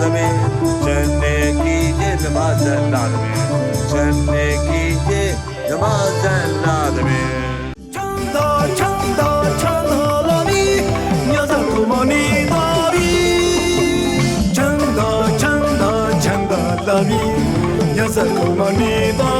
သမင်ဇန်နေကီတေဓမ္မဇန္နာသမင်ဇန်နေကီတေဓမ္မဇန္နာသမင်ချမ်းသာချမ်းသာချမ်းသာလာမီညဇကုမနီသာရီချမ်းသာချမ်းသာချမ်းသာလာမီညဇကုမနီသာ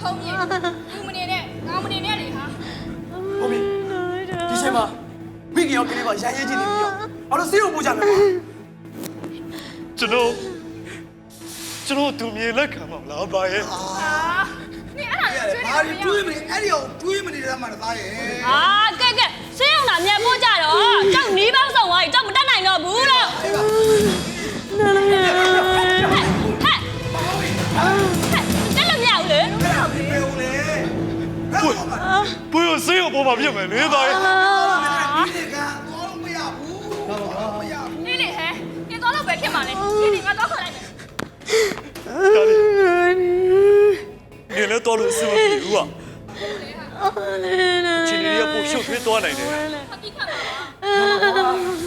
ဖုံးကြီးလူမနေနဲ့ငါမနေနဲ့လေဟာဟုတ်ပြီဒီချိန်မှာမိခင်ရောကလေးပါရရေးကြည့်နေပြီရောအဲ့တော့စေးကိုပို့ကြမယ်ကွာကျွန်တော်ကျွန်တော်သူမြင်လက်ခံပါလားဘာရဲ့နေအဲ့ဒါကျွေးဘာတွေတွေးမနေအဲ့ဒီအောင်တွေးမနေတဲ့မှာသားရဲ့အာကဲကဲဆေးရုံလာမြန်ပို့ကြတော့ကျုပ်နီးပေါင်းဆောင်သွားပြီကျုပ်မတက်နိုင်တော့ဘူးလို့ဟဲ့ဟဲ့တ က်လို့မရဘူးလေဘယ်ဦးလဲဘယ်မှာဘွေကိုဆေးကိုပေါ်မှာပြစ်မယ်လေဘာရဲ့ဒီကတော့မရဘူးမရဘူးနေလေဟဲနေတော့တော့ပဲဖြစ်မှာလေဒီနေငါတော့ခေါ်လိုက်မယ်ဒါလေးနေလဲတော့လို့အဆင်မပြေဘူးอ่ะချင်းရီကပို့ရှုပ်ထွေးသွားနိုင်တယ်အတိခတ်ပါ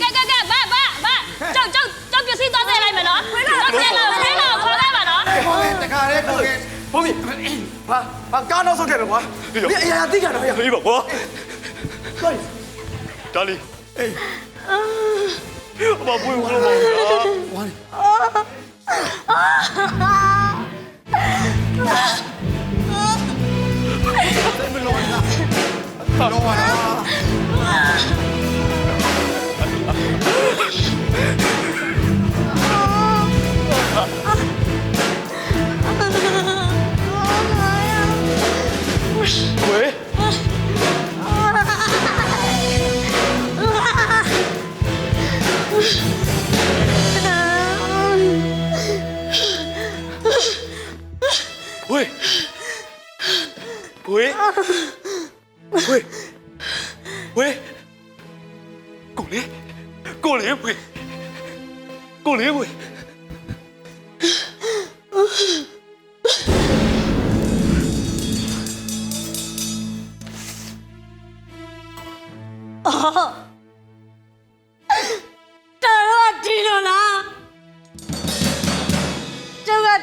ကဲကဲကဲဘာဘာဘာကျုပ်ကျုပ်ကျုပ်ပစ္စည်းသွားတယ်လိုက်မယ်နော်ကျုပ်ပြန်လာပြန်လာခေါ်လိုက်ပါနော်ဟောလေတခါလေးကိုယ်ဟုတ် ပြီဘာဘာကားနောက်ဆုံးခဲ့မယ်ကွာဒီအရာရာသိကြတော့ရဟေးပါကွာဒါလေးအေးအမဘွေကိုတော့ပါလားတော့ပါလား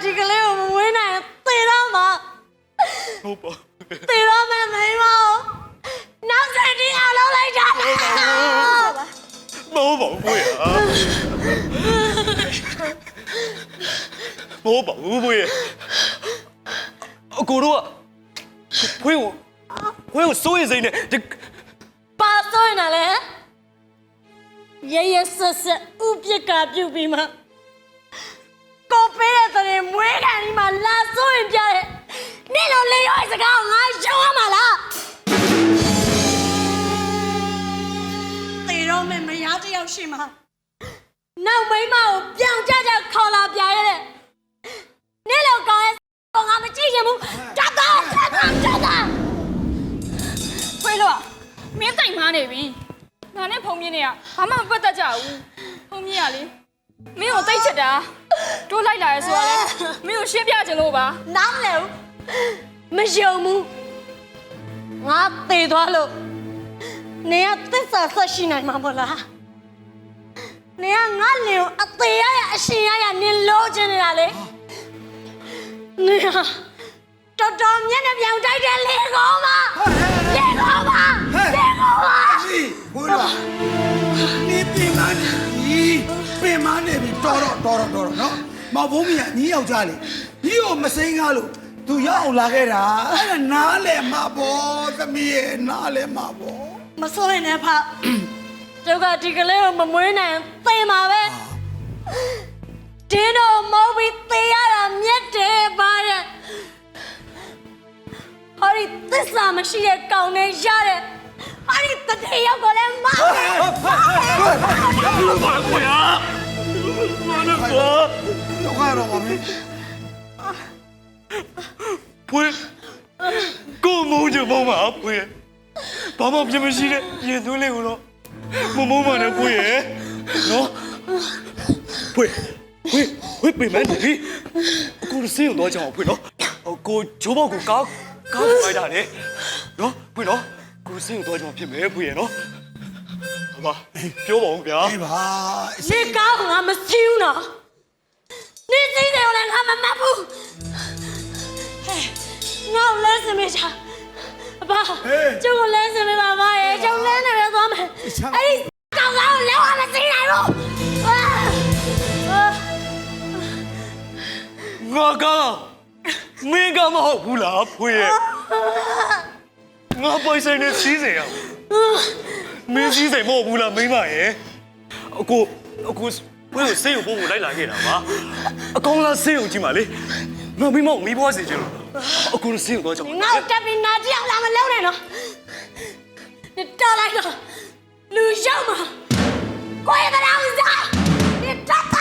ဒီကလေးကိုမဝေးနိုင်ရင်သေတော့မှာဟုတ်ပါသေတော့မယ်မိန်းမနောက်ဆက်ဒီအောင်လုပ်လိုက်တာလားမဟုတ်ပါဘူးဘွေဟာမဟုတ်ပါဘူးဘွေအကိုတို့ကဘွေကိုဘွေကိုစိုးရိမ်စိမ့်နဲ့ဒီပါဆိုရင်လည်းရရဆက်ဆက်ဥပက္ခပြုတ်ပြီးမှ ကိုပေးတဲ့တဲ့ရင်မွေးခံဒီမှာလာဆိုရင်ပြတဲ့နေ့လိုလေးရွာစကားကိုငါရှောင်းရမှာလားရောက်ရှိမှာနောက်မိန်းမကိုပြောင်ကြကြခေါ်လာပြရတဲ့နေ့လောက်ကောင်းရဲ့ကောင်ကမကြည့်ချင်ဘူးတတ်တော့တတ်တော့တတ်တော့ဖွေးလို့မင်းတိတ်မားနေပြီငါနဲ့ဖုံမြင့်နေကဘာမှမပတ်သက်ကြဘူးဖုံမြင့်ကလေမင်းကိုတိတ်ချစ်တာ တိုးလိုက်လာရဲဆိုတော့လေမင်းကိုရှင်းပြချင်လို့ပါနားမလဲဘူးမယုံဘူးငါသေသွားလို့နေရသစ္စာဆက်ရှိနိုင်မှာမဟုတ်လားနေရငါလင်ကိုအသေးရရအရှင်ရရနင်လို့ချင်နေတာလေနေရတော်တော်မျက်နှာပြောင်တိုက်တဲ့လေကောင်းပါလေကောင်းပါလေကောင်းပါဒီဘိုးတော်နေပြင်မနေပြီပြင် မနေပြီတော်တော့တော်တော့တော်တော့နော်မောင်ဘုံမီကညီယောက်ျားလေညီကိုမစိမ်းကားလို့သူရောက်အောင်လာခဲ့တာအဲ့ဒါနားလဲမှာပေါ့သမီးရဲ့နားလဲမှာပေါ့မစိုးရင်လည်းဖကျုပ်ကဒီကလေးကိုမမွေးနိုင်သေမှာပဲတင်းတော့မောပြီးသေရတာမြက်တယ်ပါတဲ့ဟောဒီသစ္စာမရှိတဲ့ကောင်နဲ့ရတဲ့ဟောဒီတတိယကိုလည်းမတယ်ဘာကွာဘာလဲကွာ တော့ကတော့ပါမင်းဖွေးကိုမုန်းချင်မုန်းပါဖွေးဘာမှပြမရှိတဲ့ရင်သွင်းလေးကိုတော့မမုန်းပါနဲ့ဖွေးရဲ့နော်ဖွေးဖွေးဖွေးပြင်မနေပြီကိုစေးရုံတော့ကြောင်ဖွေးနော်ကိုချိုးပေါက်ကိုကောက်ကောက်လိုက်တာလေနော်ဖွေးနော်ကိုစေးရုံတော့ကြောင်ဖြစ်မယ်ဖွေးရဲ့နော် ဟောပြောပါဦးဗျာအေးပါနေကောင်းငါမစီးဘူးနော်နေစည်းတယ်ကိုလည်းငါမမတ်ဘူးဟဲ့ငါ့ကိုလဲစမေးချာအဘကျုပ်ကိုလဲစမေးပါမရဲ့ကျုပ်လဲနေရသွားမယ်အဲ့ဒီကောင်ကောင်ကိုလဲဝမစီးနိုင်ဘူးအာအာငါကမင်းကမဟုတ်ဘူးလားဖွေးရဲ့ငါပိုင်ဆိုင်နေစီးစင်ရ မင်းစီးစင်မဟုတ်ဘူးလားမိမရဲ့အကိုအကိုဖွေးကိုစေးရုံပုံကိုလိုက်လာခဲ့တာပါအကောင်လားစေးရုံကြည့်ပါလေငါမိမကိုမိဘွားစီချင်လို့အကိုစေးရုံတော့ကြောင်ငါ့ကိုတက်ပြီးနာကြည့်အောင်လာမလုံးနဲ့နော်နေတော်လိုက်တော့လူရောက်မှာကိုယ်ကလည်းဦးစားနေတတ်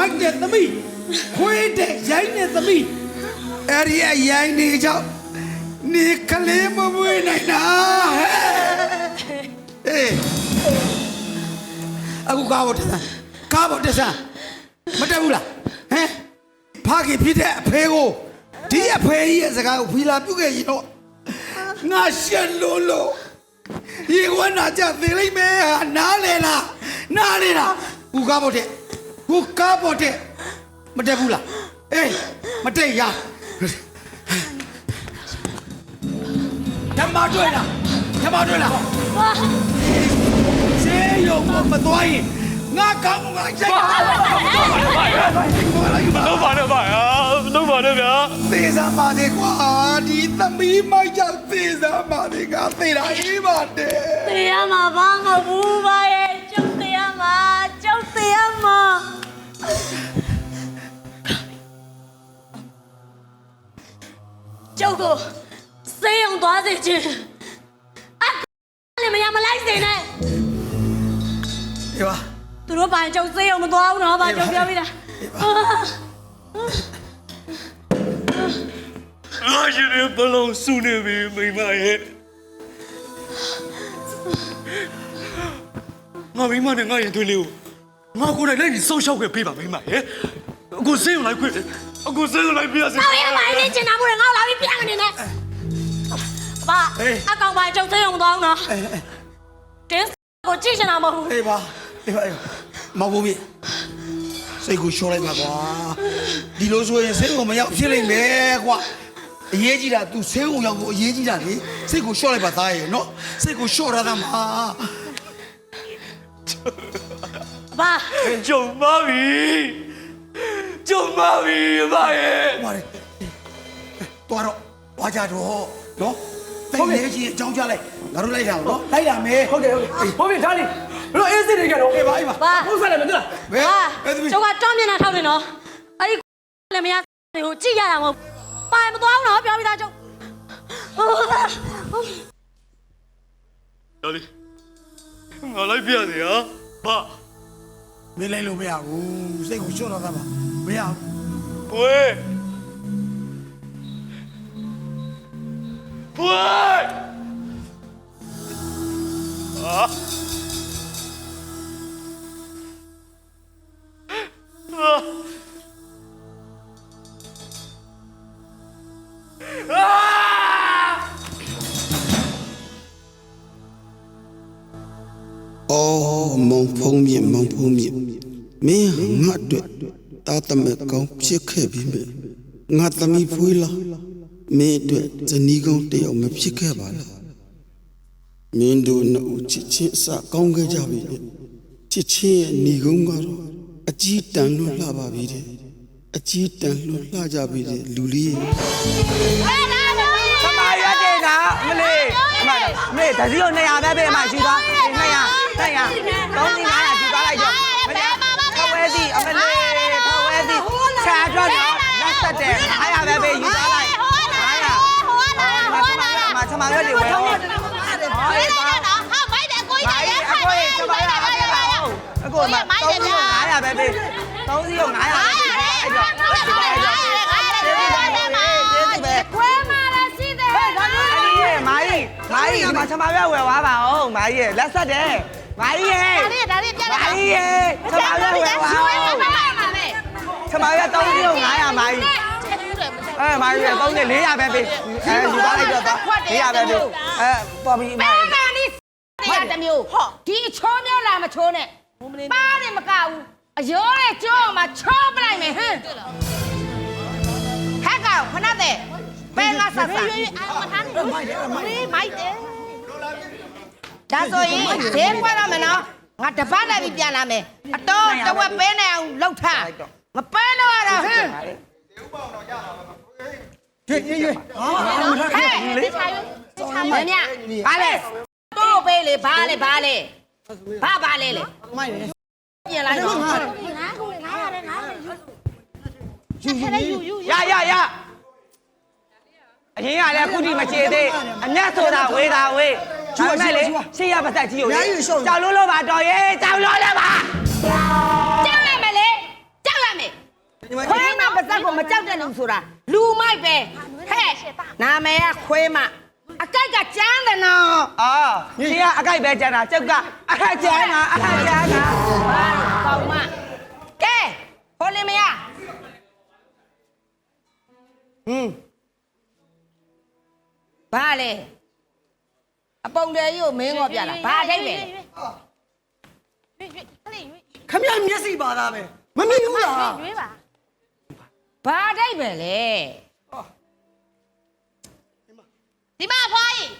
မိုက်တဲ့သမီးခွေးတဲ့ရိုင်းတဲ့သမီးအဲ့ဒီအရိုင်းနေကြောင့်နေကလေးမမွေးနိုင်တာဟဲ့အေးအခုကားပေါ်တက်စမ်းကားပေါ်တက်စမ်းမတက်ဘူးလားဟမ်ဖခင်ဖြစ်တဲ့အဖေကိုဒီအဖေကြီးရဲ့စကားကိုဖီလာပြုတ်ခဲ့ရင်တော့ငါရှက်လို့လို့ရေဝနာကြသေးလိမ့်မယ်ဟာနားလေလားနားလေလားဘူကားပေါ်တ က်ဘူကားပေါ်တက်မတက်ဘူးလားအေးမတက်ရဓမ္မတွေ့လားဓမ္မတွေ့လားစေယုံမသွားရင်ငါကောင်းငါချိတ်ပါတော့ပါနဲ့ပါဟာတော့ပါနဲ့ဗျာသေစမ်းပါသေးကွာဒီသမီးမိုက်ကြောင့်သေစမ်းပါသေးကသေတာအေးပါတယ်တရားမှာဘာမဟုတ်ဘူးပါရဲ့ကျုပ်တရားမှာကျုပ်တရားမှာ ကျုပ်ကိုစေးအောင်သွားစေခြင်းအလည်းမရမလိုက်စေနဲ့ဒီပါသူတို့ဘာကျုပ်စေးအောင်မသွားဘူးနော်ဘာကျုပ်ပြောပြီးတာငါရှင်ရဲ့ဘလုံးစုနေပြီမိမရဲ့ငါမိမနဲ့ငါရင်သွေးလေးကို ငါကိုယ်တိုင်လိုက်ပြီးဆောက်ရှောက်ခဲ့ပေးပါမိမရဲ့အကိုစေးရုံလိုက်ခွင့်အကိုစေးရုံလိုက်ပြရစီတော်ရဲ့မိုင်းနေချင်တာမို့ငါ့လာပြီးပြန်နေနဲ့ဘာအကောင်ဘာကျုပ်စေးအောင်မသွားဘူးနော်တင်းကိုကြည့်ချင်တာမဟုတ်ဘူးအေးပါအေးပါအေးပါမောင်ဘူးမြေစိတ်ကိုရှော့လိုက်ပါကွာဒီလိုဆိုရင်စိတ်ကိုမရောက်ဖြစ်လိမ့်မယ်ကွာအရေးကြီးတာ तू ဆေးုံရောက်ဖို့အရေးကြီးတာလေစိတ်ကိုရှော့လိုက်ပါသားရဲ့နော်စိတ်ကိုရှော့ရတာမှာ ဘဘာကြုံပါပြီကြုံပါပြီအမရဲ့ဟောတယ်တော်တော့ဝါကြတော့နော်တိတ်လေးကြီးအကြောင်းကြားလိုက်ငါတို့လိုက်တာနော်လိုက်ရမယ်ဟုတ်တယ်ဟုတ်တယ်ဘုံပြထားလိဘလို့အေးစစ်နေကြတော့အေးပါအေးပါဘာဟုတ်ဆက်တယ်မသိလားဘယ်ဘာဘယ်သူကျောက်ကတောင်းမျက်နှာထောက်နေနော်အဲ့ဒီလည်းမရတွေကိုကြည့်ရတာမဟုတ်ပိုင်မသွားဘူးနော်ပြောပြီးသားကျောက်တော်လေးငါလိုက်ပြရစီဟာဘာ မင်းလိုက်လို့မရဘူးစိတ်ကိုချွတ်တော့တာပါမရဘူးဘွေဘွေအာအာအာအော်မောင်ဖုံးမြင့်မောင်ဖုံးမြင့် မင်းဟာငါ့အတွက်တာတမဲကောင်းဖြစ်ခဲ့ပြီမေငါသမီးဖွေးလားမင်းအတွက်ဇနီးကောင်းတစ်ယောက်မဖြစ်ခဲ့ပါလားမင်းတို့နှစ်ဦးချစ်ချင်းအစကောင်းခဲ့ကြပြီလေချစ်ချင်းရဲ့ညီကုန်းကတော့အကြီးတန်လွတ်လှပါပြီတဲ့အကြီးတန်လွတ်လှကြပြီတဲ့လူလေးရဲ့ဆမာရက်တဲ့ကမလေးအမမလေးတစည်းကို200ပဲပေးအမယူသွား200 200 300 900ယူသွားလိုက်တော့မလေးခဝဲ နေထောက်ဝဲစီဆရာကျော်တော့လက်ဆက်တယ်အားရပဲပဲယူသွားလိုက်အားရဟိုကလာဟိုကလာမဆမာရွက်တွေဝဲတော့ဟေးပါဟာမိုက်တယ်ကိုကြီးတယ်ခိုင်တယ်ဆမာရွက်အားရပါဟုတ်အကိုမမိုက်တယ်ဗျာအားရပဲပဲသုံးစီရော900အားရအဲ့တော့ဟုတ်တယ်ဟုတ်တယ်ကျေးဇူးပါတယ်မာကျေးဇူးပဲကွဲမာလာရှိတယ်ဟေးဒါမျိုးမာကြီးမာကြီးဒီမှာဆမာရွက်ဝယ်သွားပါအောင်မာကြီးလက်ဆက်တယ် မာကြီးရဲ့ဒါလေးဒါလေးပြလိုက်မာကြီးရဲ့ချမရွက်ဝယ်သွားအောင်ချမရွက်3စီကို900မာကြီးအဲမာကြီးရဲ့3စီ400ပဲပေးအဲယူသွားလိုက်တော့400ပဲပေးအဲပေါ်ပြီးမာကြီးမာနီတရားတစ်မျိုးဟောဒီအချိုးမျိုးလာမချိုးနဲ့ပါးတယ်မကဘူးအယောရဲ့ကျိုးမှာချိုးပလိုက်မယ်ဟမ်ဟဲ့ကောင်ခဏတဲ့ဘယ်ငါဆက်ဆက်မထမ်းဘူးမိုက်တယ်မိုက်တယ် ဒါဆိုရင်ဈေးကွက်တော့မယ်နော်ငါတပတ်လိုက်ပြီးပြန်လာမယ်အတော့တဝက်ပဲနေအောင်လှုပ်ထားမပဲလို့ရတော့ဟမ်ရွေ့ရွေ့ရွေ့ဟာဟဲ့မမြဘာလဲတို့ပေးလေဘာလဲဘာလဲဘာဘာလဲလေမိုက်တယ်ပြင်လိုက်တော့ရရရအရင်ကလည်းအခုထိမချေသေးအနက်ဆိုတာဝေးတာဝေး ကျွတ်မဲ့လေရှေ့ရပတ်သက်ကြီးကိုကြောက်လို့လို့ပါတော်ရဲ့ကြောက်လို့လည်းပါကြောက်ရမယ်လေကြောက်ရမယ်ခွေးမပါစက်ကိုမကြောက်တဲ့လူဆိုတာလူမိုက်ပဲဟဲ့နာမည်ကခွေးမအကိုက်ကကျန်းတယ်နော်အာရှင်းကအကြိုက်ပဲကျန်တာကျုပ်ကအခက်ကျန်တာအခက်ကျန်တာဘာကောင်းမကဲဟိုလင်မယားဟင်းဘာလဲ အပုံတယ်ကြီးကိုမင်းငေါ်ပြတာဘာအထိတ်ပဲလဲခမရမျက်စိပါသားပဲမမြင်ဘူးလားဘာအထိတ်ပဲလဲဒီမှာဖွားကြီး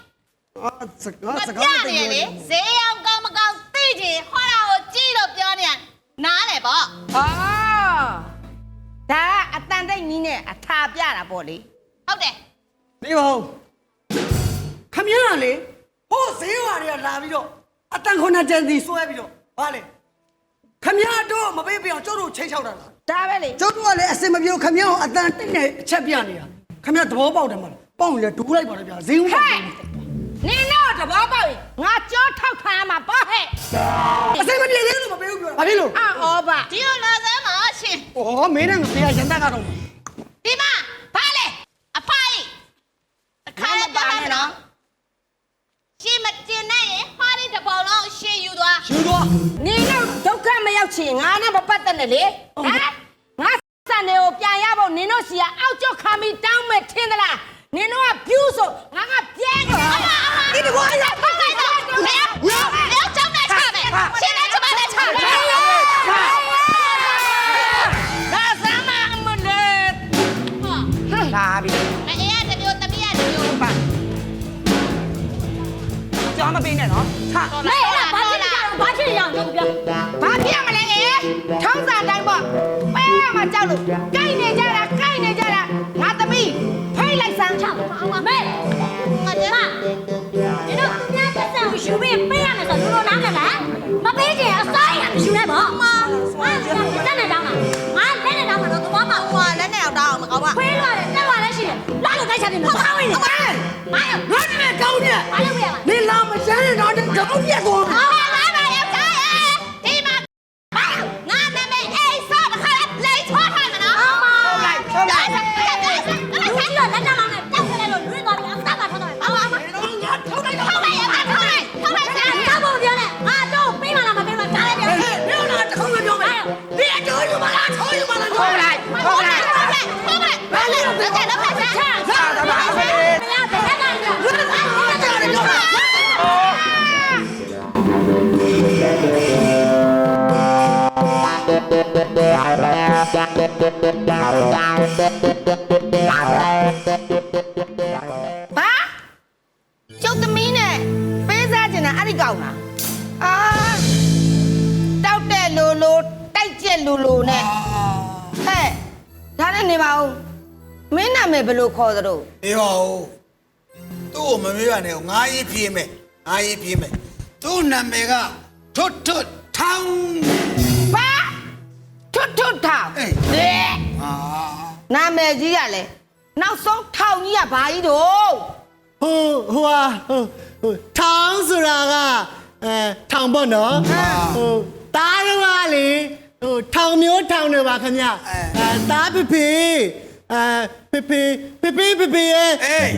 အာစကားစမကားပြနေလေဈေးအောင်ကောင်းမကောင်းသိချင်ဟောတာကိုကြည့်လို့ပြောနေရနားလေပေါ့အော်ဒါကအတန်တိတ်နီးနဲ့အထာပြတာပေါ့လေဟုတ်တယ်နေပါဦးခမရလေဟိုဈေးဝါတွေက လာပြီးတော့အတန်ခွန်နဲ့တန်စီဆွဲပြီးတော့ဟာလေခမရတော့မပေးပြအောင်ကျုပ်တို့ချိန်ချောက်တာလားဒါပဲလေကျုပ်တို့ကလည်းအစင်မပြေဘူးခမရကိုအတန်တိတ်နေအချက်ပြနေတာခမရသဘောပေါက်တယ်မလားပေါက်ရင်လည်းဒူးလိုက်ပါတော့ဗျာဈေးဦးဟဲ့နင်တော့တဘောပေါက်ရင်ငါကြောထောက်ခံရမှာပေါ့ဟဲ့အစင်မပြေသေးလို့မပေးဘူးပြောဘာဖြစ်လို့အော်ပါဒီလိုလာစမ်းပါရှင်ဩမင်းနဲ့ငါဖေးရရန်တက်ကတော့ဒီမှာဘာလဲအဖိုးကြီးအခါပါနေနော် ရှင်မတင်နဲ့ရင်ဟောဒီတပေါလုံးရှင်ယူသွားယူတော့နင်တို့ဒုက္ခမရောက်ချင်ငါနဲ့မပတ်သက်နဲ့လေဟမ်ငါစံနေကိုပြန်ရဖို့နင်တို့စီကအောက်ကျောက်ခါမီတောင်းမဲ့ထင်သလားနင်တို့ကပြူးဆိုငါကပြဲတော့ဒီတကွာရ ရအောင်လို့ပြောဘာပြမလဲအေးထုံးစံတိုင်းပေါ့ပဲရမှာကြောက်လို့ကိုက်နေကြတာကိုက်နေကြတာငါသမီးဖိတ်လိုက်စမ်းချောက်အောင်ပါမဲငါကျမဒီတော့ညတက်ဆန်ကိုယူပြီးပေးရမယ်ဆိုတော့နားမလားမပေးချင်အစားရမရှိနဲ့ပေါ့မငါတက်နေတောင်းတာငါလက်နဲ့တောင်းမှာတော့သွားမှာဟိုလက်နဲ့တောင်းအောင်မကောင်းပါခွေးလွှာတယ်တက်လွှာလည်းရှိတယ်လာလို့တိုက်ချတယ်မကောင်းဘူးလေဘာလဲဘာလဲငါနဲ့ကောင်းတယ်ဘာလို့ပြရမှာနေလာမစမ်းတော့တော့ပြတ်သွားအော်လာပါ ကျုပ်သမီးနဲ့ပေးစားကျင်တာအဲ့ဒီကောင်လားအာတောက်တဲ့လူလူတိုက်ကျက်လူလူနဲ့ဟဲ့ဒါနဲ့နေပါဦးမင်းနာမည်ဘယ်လိုခေါ်သလိုအေးပါဦးသူ့ကိုမမေးပါနဲ့ငါရေးပြေးမယ်ငါရေးပြေးမယ်သူ့နာမည်ကထွတ်ထွတ်ထောင်းဘာထွတ်ထွတ်ထောင်အေးဟဲ့အာနာမည်ကြီးကလည်းနောက်ဆုံးထောင်ကြီးကဘာကြီးတော့ ဟိုဟိုဟာဟိုဟိုထောင်ဆိုတာကအဲထောင်ပေါ့နော်ဟိုတားတော့ကလေဟိုထောင်မျိုးထောင်နေပါခင်ဗျအဲတားဖေဖေအဲဖေဖေဖေဖေဖေဖေရဲ့အေး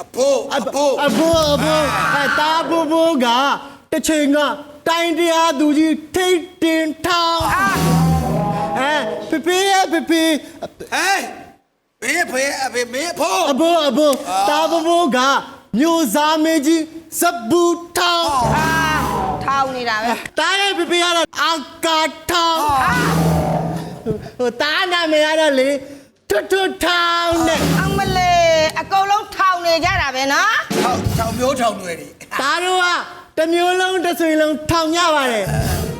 အဖိုးအဖိုးအဖိုးအဖိုးအဲတားဖိုးဖိုးကတစ်ချိန်ကတိုင်းတရားသူကြီးထိတ်တင်ထောင်အဲဖေဖေရဲ့ဖေဖေ ဟဲ့ဘေးဖေးအဖေမေးဖိုးအဖိုးအဖိုးတားဖိုးဖိုးကမျိုးစားမင်းကြီးဇဘူထောင်အာထောင်နေတာပဲတားရဲ့ပြပြရတော့အာကာထောင်ဟိုတားနာမည်ရတော့လေထွတ်ထွတ်ထောင်နဲ့အမလေးအကုန်လုံးထောင်နေကြတာပဲနော်ထောင်ထောင်မျိုးထောင်တွေတွေတားတော့ကတစ်မျိုးလုံးတစ်ဆွေလုံးထောင်ရပါတယ်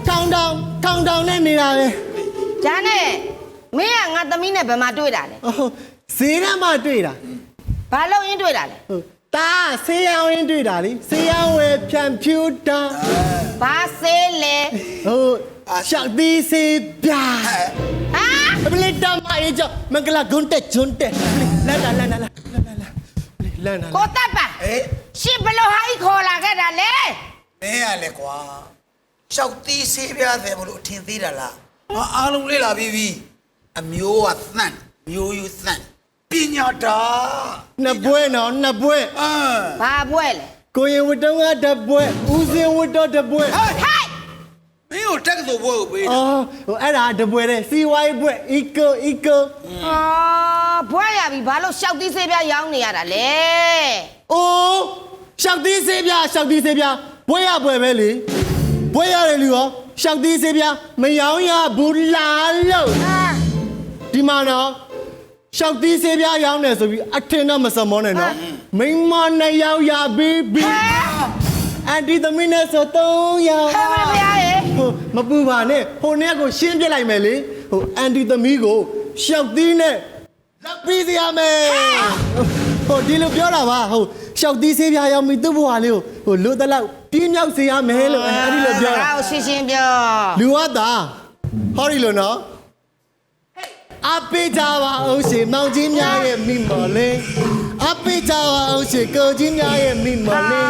ထောင်ထောင်ထောင်ထောင်နဲ့နေတာပဲဂျာနဲ့မင်းကငါသမီးနဲ့ဘယ်မှာတွေ့တာလဲဟို ဈေးထဲမှာတွေ့တာဘာလို့ရင်းတွေ့တာလဲဟိုတားဆေးရောင်းရင်းတွေ့တာလေဆေးရောင်းဝယ်ဖြန့်ဖြူတာဘာဆေးလဲဟိုရှောက်သီးဆေးပြာဟာအမလေးတမအေးကြောင့်မင်္ဂလာဂွန်းတက်ဂျွန်းတက်လာလာလာလာလာလာလာလာလာလာကိုတပ်ပါအေးရှင်ဘယ်လို့ဟာကြီးခေါ်လာခဲ့တာလဲမင်းရလေကွာရှောက်တီးဆေးပြားတယ်မလို့အထင်သေးတာလားငါအားလုံးလေးလာပြီးပြီအမျိုးကသန့်မျိုးယူသန့် ပညာတာနှစ်ပွဲနော်နှစ်ပွဲအာဘာပွဲလဲကိုရင်ဝတ္တုံးကတစ်ပွဲဦးစင်ဝတ္တော်တစ်ပွဲဟဲ့မင်းကိုတက်ကတော်ဘွဲကိုပေးတယ်အော်ဟိုအဲ့ဒါတစ်ပွဲတဲ့စီဝိုင်းပွဲ eco eco အာပွဲရပြီဘာလို့ရှောက်သီးဆေးပြားရောင်းနေရတာလဲအိုးရှောက်သီးဆေးပြရှောက်သီးဆေးပြပွဲရပွဲပဲလေပွဲရတယ်လူရောရှောက်သီးဆေးပြမယောင်းရဘူးလားလို့အာဒီမှာနော် ရှောက်သီးဆေးပြရောင်းတယ်ဆိုပြီးအထင်တော့မစမောနဲ့နော်မိန်းမနှစ်ယောက်ရပြီးပြီအန်တီသမီးနဲ့ဆိုသုံးယောက်ဟဲ့မဗျာရေဟိုမပူပါနဲ့ဟိုနေ့ကိုရှင်းပြလိုက်မယ်လေဟိုအန်တီသမီးကိုရှောက်သီးနဲ့လက်ပြီးစီရမယ်ဟိုဒီလိုပြောတာပါဟိုရှောက်သီးဆေးပြရောင်းပြီးသူ့ဘဝလေးကိုဟိုလို့တလောက်ပြင်းမြောက်စေရမယ်လို့အဲ့ဒီလိုပြောတာငါ့ကိုရှင်းရှင်းပြောလူဝတ်တာဟောဒီလိုနော် အပိကြပါအောင်ရှင်မောင်ကြီးများရဲ့မိမော်လေးအပိကြပါအောင်ရှင်ကိုကြီးများရဲ့မိမော်လေး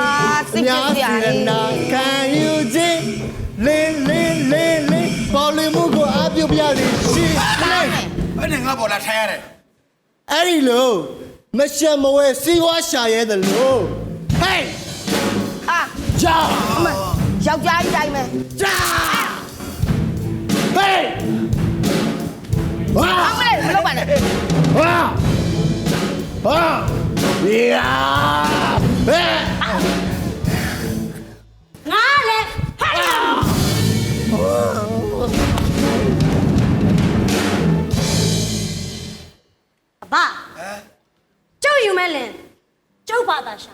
နာခံယူခြင်းလေးလေးလေးလေးပေါ်လီမှုကိုအပြုတ်ပြရရှိလေးဘယ်နဲ့ငါပေါ်လာထိုင်ရတယ်အဲ့ဒီလိုမရှက်မဝဲစီဝါရှာရဲတယ်လို့ဟေးအာဂျာအမယောက်ျားကြီးတိုင်းပဲဂျာဟေး 啊！喂，我老板呢？啊！啊！你啊！哎！啊！来！啊！啊！阿爸，周有没来？周爸爸想，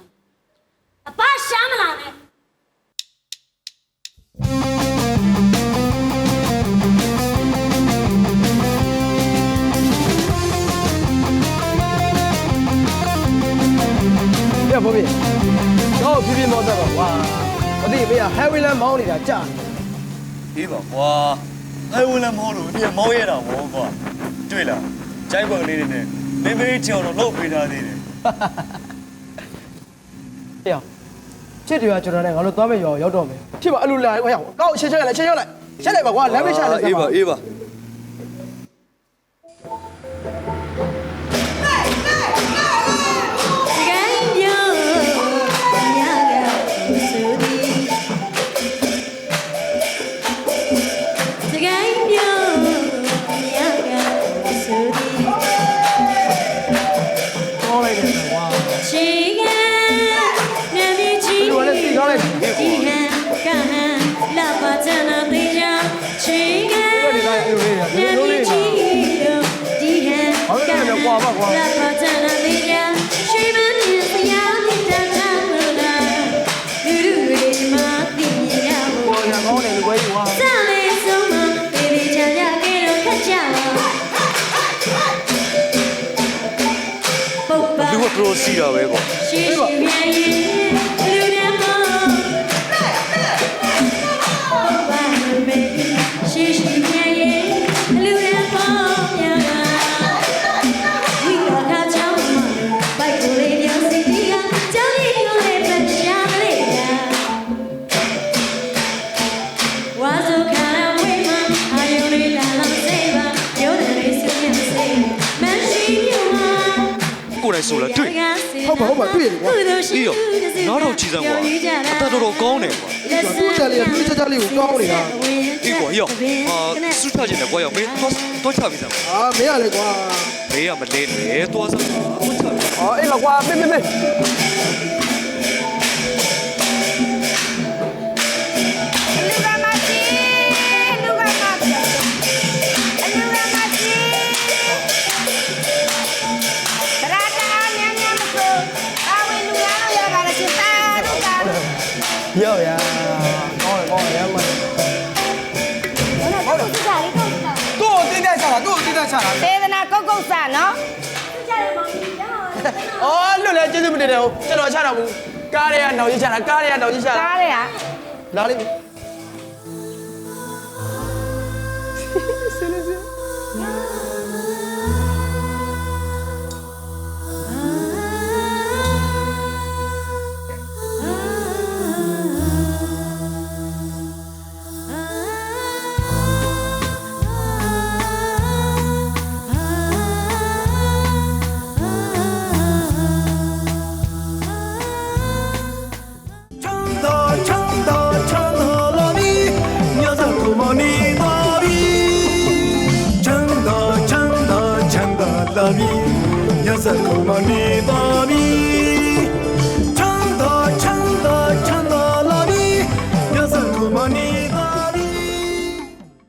爸想不来呢。 ပြေးမောတက်ပါကွာမသိမေးကဟဲဝီလန်မောင်းနေတာကြာနေအေးပါကွာဟဲဝင်လည်းမဟုတ်လို့ဒီကမောင်းရတာဘောကွာတွေ့လားကြိုက်ပွက်ကလေးတွေနဲ့မင်းမေးချောင်းတော့လှုပ်ပေးထားသေးတယ်ဟေ့ချစ်တွေကကျွန်တော်နဲ့ငါတို့သွားမယ်ရောရောက်တော့မယ်ဖြစ်ပါအလိုလာဟေ့ကောက်ချက်ချက်လိုက်ချက်ချက်လိုက်ချက်လိုက်ပါကွာလမ်းမချလိုက်အေးပါအေးပါ ရိုစီတာပဲကွာရှိရှိမြန်ရ ဟုတ်ပါဟုတ်ပါတွေ့ရတယ်ကွာအေးရောနောက်တော့ကြည့်စမ်းကွာအသက်တော်တော်ကောင်းတယ်ကွာသူ့ချက်လေးကသူ့ချက်ချက်လေးကိုကောင်းနေတာအေးကွာရောအာဆူချခြင်းနဲ့ကွာရောမင်းတော့တော့ချပြီစမ်းအာမင်းရလေကွာမေးရမလဲလေသွားစမ်းတော့ချပြီအော်အေးပါကွာမေးမေးမေး အော်လွတ်လဲကျေးဇူးမတင်တယ်ဟုတ်ကျွန်တော်ချတာဘူးကားတွေကနောက်ကြီးချတာကားတွေကနောက်ကြီးချတာကားတွေကလာလိမ့်မယ်ချ